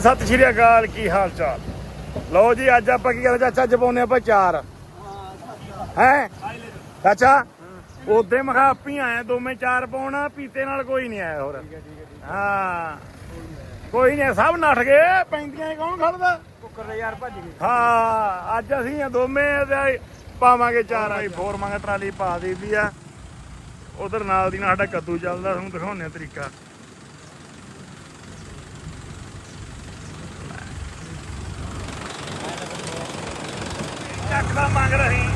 ਸਤਿ ਸ਼੍ਰੀ ਅਕਾਲ ਕੀ ਹਾਲ ਚਾਲ? ਲਓ ਜੀ ਅੱਜ ਆਪਾਂ ਕੀ ਕਰਦੇ? ਚਾਚਾ ਅੱਜ ਪਾਉਂਦੇ ਆਪਾਂ ਚਾਰ। ਹੈ? ਚਾਚਾ ਉਹਦੇ ਮਖਾ ਆਪੀ ਆਏ ਦੋਵੇਂ ਚਾਰ ਪਾਉਣਾ ਪੀਤੇ ਨਾਲ ਕੋਈ ਨਹੀਂ ਆਇਆ ਹੋਰ। ਹਾਂ ਕੋਈ ਨਹੀਂ ਸਭ ਨੱਠ ਗਏ ਪੈਂਦੀਆਂ ਕੌਣ ਖੜਦਾ? ਕੁੱਕਰ ਦੇ ਯਾਰ ਭੱਜ ਗਏ। ਹਾਂ ਅੱਜ ਅਸੀਂ ਆ ਦੋਵੇਂ ਪਾਵਾਂਗੇ ਚਾਰ ਆਈ ਫੋਰ ਮੰਗਾ ਟਰਾਲੀ ਪਾ ਦਿੱਤੀ ਆ। ਉਧਰ ਨਾਲ ਦੀ ਨਾਲ ਸਾਡਾ ਕੱਦੂ ਚੱਲਦਾ ਤੁਹਾਨੂੰ ਦਿਖਾਉਂਦੇ ਆ ਤਰੀਕਾ ਚੱਕਦਾ ਮੰਗ ਰਹੀ।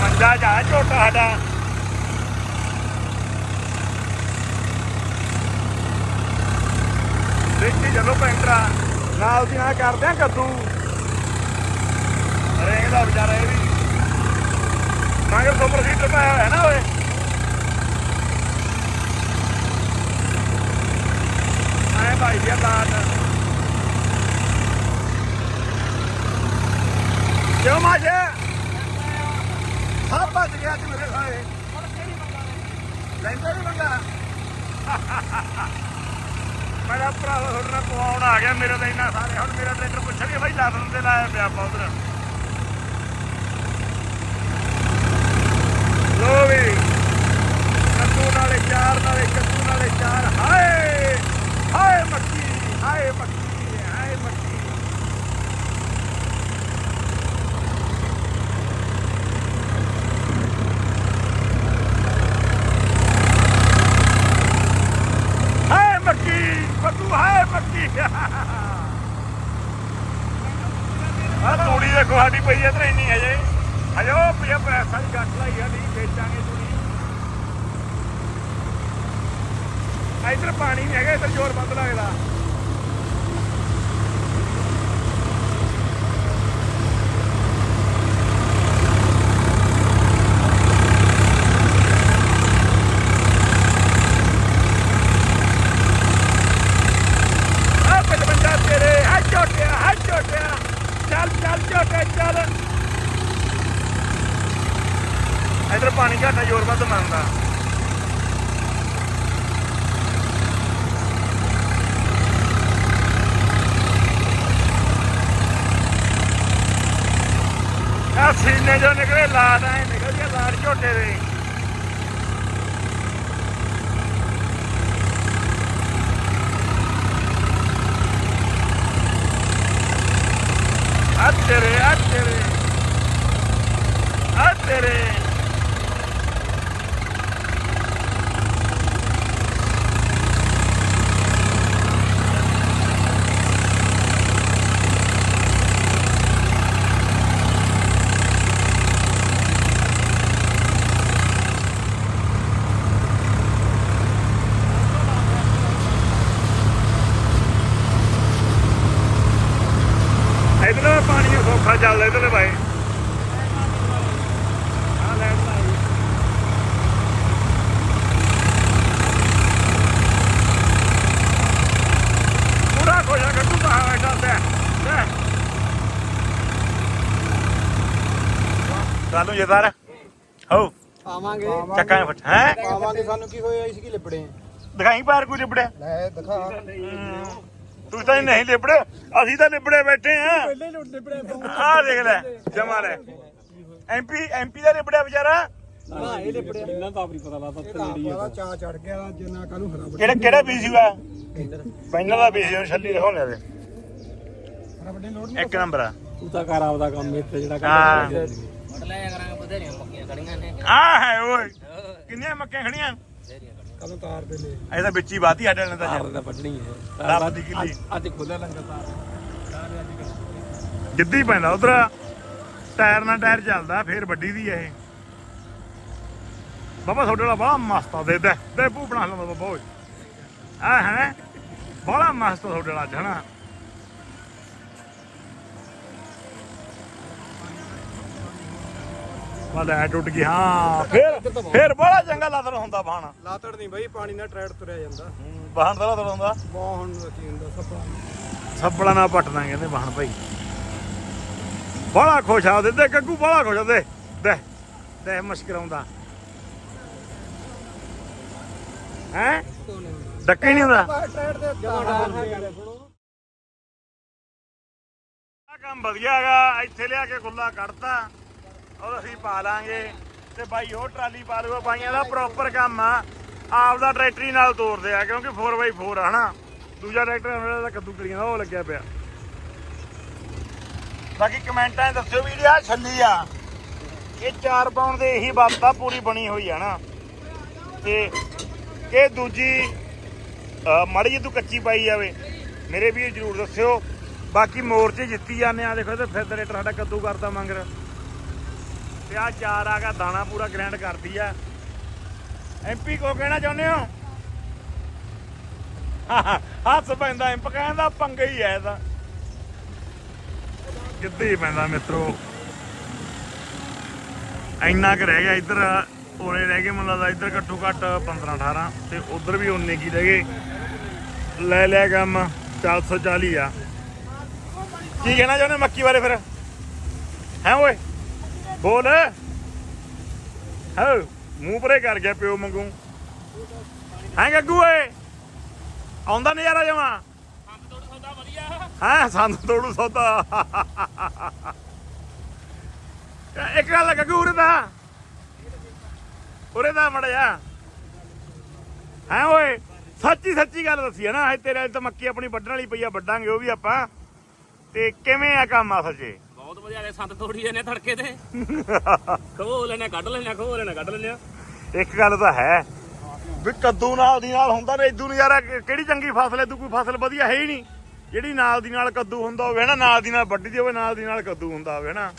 ਮੰਜਾ ਜਾ, ਝੋਟਾ ਸਾਡਾ। ਦੇਖੀ ਚਲੋ ਪੈਂਟਰਾ ਨਾਲ ਦੀ ਨਾਲ ਕਰਦੇ ਆ ਕੱਦੂ। ਰੇਂਗ ਦਾ ਵਿਚਾਰਾ ਇਹ ਵੀ। ਮਗਰ ਸੁਪਰ ਸੀਟਰ ਪਾਇਆ ਹੋਇਆ ਨਾ ਓਏ। ਭਾਈ ਦੀ ਲਾਟ ਕਿਉਂ ਮਾਜੇ? ਸਭ ਭੱਜ ਗਿਆ ਜੀ ਮੇਰੇ ਸਾਰੇ। ਲੈਂਦਾ ਨਹੀਂ ਬੰਦਾ। ਮੇਰਾ ਭਰਾ ਤੁਹਾਡੇ ਨਾਲ ਪਵਾਉਣ ਆ ਗਿਆ, ਮੇਰਾ ਤਾਂ ਇੰਨਾ ਸਾਰੇ। ਹੁਣ ਮੇਰਾ ਟਰੈਕਟਰ ਪੁੱਛਣਗੇ ਬਾਈ ਲਾਦਨ ਤੇ ਲਾਇਆ ਪਿਆ ਆਪਾਂ ਉਧਰ। ਲੋ ਵੀ, ਕੱਦੂ ਨਾਲੇ ਚਾਰ, ਨਾਲੇ ਕੱਦੂ ਨਾਲੇ ਚਾਰ। ਹਾਏ! ਹਾਏ ਮੱਕੀ ਹਾਏ ਮੱਕੀ ਹਾਏ ਮੱਕੀ ਹਾਏ ਮੱਕੀ ਕੱਦੂ ਹਾਏ ਮੱਕੀ ਆ ਤੂੜੀ ਦੇਖੋ, ਸਾਡੀ ਪਈ ਹੈ ਤੇ ਇੰਨੀ ਹਜੇ ਹਜੇ ਉਹ ਪਿਆ ਪੈਸਾ ਦੀ ਗੱਠ ਲਾਈ ਆ, ਨਹੀਂ ਵੇਚਾਂਗੇ ਤੂੜੀ। ਇਧਰ ਪਾਣੀ ਨਹੀਂ ਹੈਗਾ, ਇਧਰ ਜ਼ੋਰ ਵੱਧ ਲੱਗਦਾ। ਤੇਰੇ ਝੋਟਿਆ ਚੱਲ ਚੱਲ ਝੋਟੇ ਚੱਲ। ਇਧਰ ਪਾਣੀ ਘਾਟਾ ਜ਼ੋਰ ਵੱਧ ਮੰਨਦਾ। ਸੀਨੇ ਜੋ ਨਿਕਲੇ ਲਾਟ ਐ ਨਿਕਲ ਗਿਆ ਲਾਟ ਝੋਟੇ ਦੇ। ਆ ਤੇਰੇ ਆ ਤੇਰੇ ਆ ਤੇਰੇ ਇਧਰ ਪਾਣੀ ਸੌਖਾ ਚੱਲਦਾ ਇਧਰਲੇ ਭਾਈ ਆ ਲੈ ਭਾਈ ਪੂਰਾ ਖੋਜਾ ਕੱਟੂ ਤਾਂ ਐਡਾ ਤੇ ਲੈ ਚਾਲੂ ਜੇਦਾਰ? ਹੋ ਆਵਾਂਗੇ ਚੱਕਾਂ ਫਟ ਹੈ? ਆਵਾਂਗੇ ਸਾਨੂੰ ਕੀ ਹੋਇਆ ਇਸ ਕੀ ਲਿਬੜੇ? ਦਿਖਾਈ ਪਾਰ ਕੋਈ ਲਿਬੜਿਆ ਲੈ ਦਿਖਾ। ਤੂੰ ਤਾਂ ਨਹੀਂ ਲਿਬੜੇ। ਅਸੀਂ ਤਾਂ ਲਿਬੜੇ ਬੈਠੇ ਆ। ਪਹਿਲੇ ਨੂੰ ਲਿਬੜੇ ਆਹ ਦੇਖ ਲੈ ਜਮਾ ਲੈ। ਐਮਪੀ ਐਮਪੀ ਦਾ ਲਿਬੜਿਆ ਵਿਚਾਰਾ? ਨਾ ਇਹ ਲਿਬੜੇ ਇਹਨਾਂ ਦਾ ਆਪਣੀ ਪਤਾ ਲੱਗਦਾ ਜਿਹੜੀ ਆ। ਚਾ ਚੜ ਗਿਆ ਜਿੰਨਾ ਕੱਲ ਨੂੰ ਹਰਾ ਕਿਹੜਾ ਕਿਹੜਾ ਬੀਜ ਸੀਗਾ ਪੈਨਲ ਦਾ ਬੀਜ ਛੱਲੀ ਦਿਖਾਉਣੇ ਦੇ। ਇੱਕ ਨੰਬਰ ਆ। ਤੂੰ ਤਾਂ ਕਰ ਆਪਦਾ ਕੰਮ ਇੱਥੇ ਜਿਹੜਾ ਹਾਂ। ਮਟਲਾਇਆ ਕਰਾਂਗੇ ਬਥੇਰੀਆਂ ਮੱਕੀਆਂ ਖੜੀਆਂ ਨੇ। ਆ ਹੈ ਓਏ। ਕਿੰਨੀਆਂ ਮੱਕਾਂ ਖੜੀਆਂ? ਕਦੋਂ ਤਾਰ ਦੇ ਲੈ ਇਹ ਤਾਂ ਵਿੱਚ ਹੀ ਬਾਤੀ ਸਾਡੇ ਨੇ ਤਾਂ ਤਾਰ ਯਾਰ ਦਾ ਵੱਢਣੀ ਹੈ। ਰੱਬ ਦੀ ਕਿੱਲੀ। ਅੱਜ ਖੁੱਲਾ ਲੰਗਾ ਤਾਰ ਜਿੱਦੀ ਪੈਂਦਾ ਉਧਰ। ਟਾਇਰ ਨਾਲ ਟਾਇਰ ਚੱਲਦਾ ਫੇਰ ਵੱਡੀ ਦੀ ਇਹ। ਬਾਬਾ ਤੁਹਾਡੇ ਵਾਲਾ ਬੜਾ ਮਸਤ ਆ ਦੇ ਦੇ ਭੂ ਬਣਾ ਲੈਂਦਾ ਬਾਬਾ ਓਏ। ਆ ਹੈ ਬੜਾ ਮਸਤ ਤੁਹਾਡੇ ਵਾਲਾ ਅੱਜ ਵਾ ਲੈ ਟੁੱਟ ਗਈ ਹਾਂ ਫੇਰ ਫੇਰ ਬੜਾ ਚੰਗਾ ਲਾਦਰ ਹੁੰਦਾ ਬਾਣ ਲਾਤੜ ਨਹੀਂ ਬਈ ਪਾਣੀ ਨਾਲ ਟਰੈਡ ਤੁਰਿਆ ਜਾਂਦਾ। ਬਾਣ ਦਾ ਲਾਦਰ ਹੁੰਦਾ। ਬਹੁਤ ਹੁਣ ਕੀ ਹੁੰਦਾ ਸੱਪਾ ਸੱਬਲਾ ਨਾਲ ਪੱਟਦਾ ਕਹਿੰਦੇ ਬਾਣ ਭਾਈ ਬੜਾ ਖੁਸ਼ ਆ ਤੇ ਗੱਗੂ ਬੜਾ ਖੁਸ਼ ਆ ਦੇ ਦੇ ਦੇ ਮੁਸ਼ਕਰਾਉਂਦਾ। ਹੈ? ਡੱਕੇ ਨਹੀਂ ਹੁੰਦਾ ਦੇ ਕੰਮ ਵਧੀਆ ਹੈਗਾ ਇੱਥੇ ਲਿਆ ਕੇ ਖੁੱਲਾ ਕੱਢਤਾ। ਉਹ ਅਸੀਂ ਪਾ ਲਾਂਗੇ। ਤੇ ਬਾਈ, ਉਹ ਟਰਾਲੀ ਪਾ ਲੂਗਾ ਬਾਈਆਂ ਦਾ ਪ੍ਰੋਪਰ ਕੰਮ ਆ। ਆਪਦਾ ਟਰੈਕਟਰੀ ਨਾਲ ਤੋਰਦੇ ਆ, ਕਿਉਂਕਿ 4x4 ਆ, ਹਨਾ? ਦੂਜਾ ਟਰੈਕਟਰ ਮੇਰਾ ਤਾਂ ਕੱਦੂ ਕਰੀਆਂ ਦਾ ਉਹ ਲੱਗਿਆ ਪਿਆ। ਬਾਕੀ ਕਮੈਂਟਾਂ 'ਚ ਦੱਸਿਓ ਵੀ ਆ ਛੱਲੀ ਆ। ਇਹ 4 ਪਾਉਣ ਦੇ ਇਹੀ ਬਾਤ ਪੂਰੀ ਬਣੀ ਹੋਈ ਆ ਨਾ ਤੇ ਇਹ ਦੂਜੀ ਅਹ ਮਾੜੀ ਜਿਹੀ ਤੂੰ ਕੱਚੀ ਪਾਈ ਜਾਵੇ। ਮੇਰੇ ਵੀ ਜਰੂਰ ਦੱਸਿਓ। ਬਾਕੀ ਮੋਰਚੇ ਜਿੱਤੀ ਜਾਂਦੇ ਆ, ਦੇਖੋ ਤੇ ਫਿਰ ਰੇਟਰ ਸਾਡਾ ਕੱਦੂ ਕਰਦਾ ਮੰਗਰ। ਤੇ ਆ ਚਾਰ ਆ ਗਿਆ, ਦਾਣਾ ਪੂਰਾ ਗ੍ਰੈਂਡ ਕਰਦੀ ਆ। ਐਮਪੀ ਕੋ ਕਹਿਣਾ ਚਾਹੁੰਦੇ ਹੋ? ਹੱਥ ਪੈਂਦਾ ਐਮਪ ਕਹਿੰਦਾ ਪੰਗਾ ਹੀ ਐ ਇਹਦਾ। ਕਿੱਦੇ ਪੈਂਦਾ ਮਿੱਤਰੋ। ਇੰਨਾ ਕੁ ਰਹਿ ਗਿਆ ਇੱਧਰ, ਉਰੇ ਰਹਿ ਗਏ ਮੈਨੂੰ ਲੱਗਦਾ ਇੱਧਰ ਘੱਟੋ ਘੱਟ 15 18 ਤੇ ਉਧਰ ਵੀ ਉਨੇ ਕੀ ਰਹਿ ਗਏ। ਲੈ ਲਿਆ ਕੰਮ 440 ਆ। ਕੀ ਕਹਿਣਾ ਚਾਹੁੰਦੇ ਮੱਕੀ ਬਾਰੇ ਫਿਰ? ਹੈ ਓਏ? ਬੋਲ। ਹਾਂ ਮੂੰਹ ਪਰੇ ਕਰ ਗਿਆ ਪਿਓ ਮੰਗੂ ਹੈ ਗੱਗੂ ਓਏ? ਆਉਂਦਾ ਨਜ਼ਾਰਾ ਜਮਾ? ਹਾਂ, ਸੰਦ ਤੋੜੂ ਸੌਦਾ। ਇੱਕ ਗੱਲ ਗੱਗੂ, ਉਰੇ ਦਾ ਉਰੇ ਦਾ ਮੜਿਆ ਹੈ ਓਏ, ਸੱਚੀ ਸੱਚੀ ਗੱਲ ਦੱਸੀ ਹੈ ਨਾ, ਇਹ ਤੇਰੇ ਤਾਂ ਮੱਕੀ ਆਪਣੀ ਵੱਢਣ ਵਾਲੀ ਪਈ ਆ, ਵੱਢਾਂਗੇ, ਉਹ ਵੀ ਆਪਾਂ। ਤੇ ਕਿਵੇਂ ਆ ਕੰਮ ਆ ਸੱਚੇ ਬਹੁਤ ਵਧੀਆ ਨੇ ਸੰਦ ਤੋੜੀ ਜਾਂਦੇ ਤੜਕੇ ਤੇ। ਖੋ ਲੈਣੇ ਕੱਢ ਲੈਣੇ ਖੋ ਲੈਣੇ ਕੱਢ ਲੈਣੇ ਇੱਕ ਗੱਲ ਤਾਂ ਹੈ ਵੀ ਕੱਦੂ ਨਾਲ ਦੀ ਨਾਲ ਹੁੰਦਾ ਨੇ ਇਦੂ ਨਜ਼ਾਰਾ ਕਿਹੜੀ ਚੰਗੀ ਫਸਲ ਐ ਤੂੰ ਕੋਈ ਫਸਲ ਵਧੀਆ ਹੈ ਹੀ ਨਹੀਂ। ਜਿਹੜੀ ਨਾਲ ਦੀ ਨਾਲ ਕੱਦੂ ਹੁੰਦਾ ਹੋਵੇ ਨਾ ਨਾਲ ਦੀ ਨਾਲ ਵੱਢੀ ਦੀ ਹੋਵੇ ਨਾਲ ਦੀ ਨਾਲ ਕੱਦੂ ਹੁੰਦਾ ਹੋਵੇ ਨਾ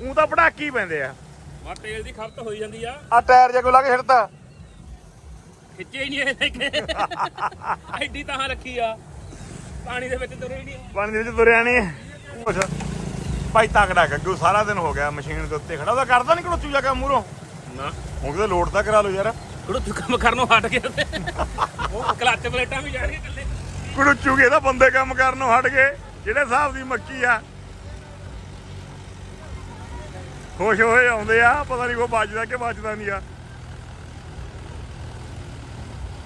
ਉਹ ਤਾਂ ਪੜਾਕੀ ਪੈਂਦੇ ਆ। ਤੇਲ ਦੀ ਖਪਤ ਹੋਈ ਜਾਂਦੀ ਆ। ਆ ਟਾਇਰ ਜੇ ਕੋ ਲਾ ਕੇ ਛੱਡਤਾ ਖਿੱਚੇ ਹੀ ਨਹੀਂ ਇਹ ਕੇ। ਐਡੀ ਤਾਂ ਰੱਖੀ ਆ। ਪਾਣੀ ਦੇ ਵਿੱਚ ਤੁਰੇ ਨਹੀਂ। ਪਾਣੀ ਦੇ ਵਿੱਚ ਤੁਰਿਆ ਨਹੀਂ। ਭਾਈ ਤਕੜਾ ਗੱਗੂ ਸਾਰਾ ਦਿਨ ਹੋ ਗਿਆ ਮਸ਼ੀਨ ਦੇ ਉੱਤੇ ਖੜਾ। ਉਹਦਾ ਕਰਦਾ ਨਹੀਂ ਕੜੋਚੂ ਜਾ ਕੇ ਮੂਹਰੋਂ? ਨਾ। ਹੁਣ ਕਿਤੇ ਲੋਡ ਤਾਂ ਕਰਾ ਲਓ ਯਾਰ। ਕੁੜੂ ਤੂੰ ਕੰਮ ਕਰਨੋਂ ਹਟ ਗਿਆ ਤੇ ਉਹ ਕਲੱਚ ਪਲੇਟਾਂ ਵੀ ਜਾਣਗੇ ਕੱਲੇ ਕੜੋਚੂ ਕੇ ਤਾਂ ਬੰਦੇ ਕੰਮ ਕਰਨੋਂ ਹਟ ਗਏ ਜਿਹੜੇ ਹਿਸਾਬ ਦੀ ਮੱਕੀ ਆ। ਖੁਸ਼ ਹੋਏ ਆਉਂਦੇ ਆ ਪਤਾ ਨਹੀਂ ਕੋ ਵੱਜਦਾ ਕਿ ਵੱਜਦਾ ਨਹੀਂ ਆ।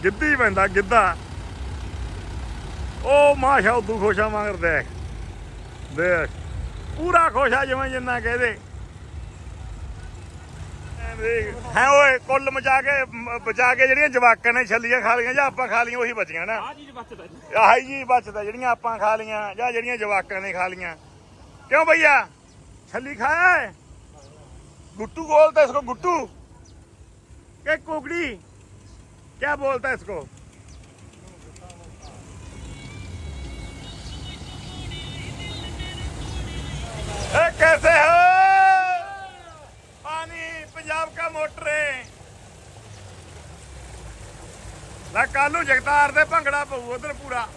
ਗਿੱਧੀ ਪੈਂਦਾ ਗਿੱਧਾ। ਉਹ ਮਾਸ਼ਾ ਉਦੋਂ ਖੁਸ਼ਾ ਮਗਰ ਦੇਖ। ਦੇਖ। ਪੂਰਾ ਖੁਸ਼ਾ ਜਿਵੇਂ ਜਿੰਨਾ ਕਹਦੇ ਹੈ ਓਏ ਕੁੱਲ ਮਚਾ ਕੇ ਮ- ਬਚਾ ਕੇ ਜਿਹੜੀਆਂ ਜਵਾਕਾਂ ਨੇ ਛੱਲੀਆਂ ਖਾ ਲੀਆਂ ਜਾਂ ਆਪਾਂ ਖਾ ਲੀਆਂ ਉਹੀ ਬਚੀਆਂ ਨਾ ਆ ਚੀਜ਼ ਬਚਦਾ ਜੀ ਆਹੀ ਜੀ ਬਚਦਾ ਜਿਹੜੀਆਂ ਆਪਾਂ ਖਾ ਲੀਆਂ ਜਾਂ ਜਿਹੜੀਆਂ ਜਵਾਕਾਂ ਨੇ ਖਾ ਲੀਆਂ ਕਿਉਂ ਭਈਆ ਛੱਲੀ ਖਾਇਆ ਹੈ गुट्टू बोलता है इसको गुट्टू क्या कुकड़ी क्या बोलता है इसको ए, कैसे हो पानी पंजाब का मोटर है ਲੈ ਕਾਲੂ ਜਗਤਾਰ ਦੇ ਭੰਗੜਾ ਪਊ ਉਧਰ ਪੂਰਾ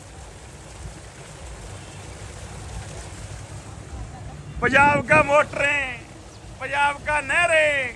पंजाब का मोटरें पंजाब का नहरें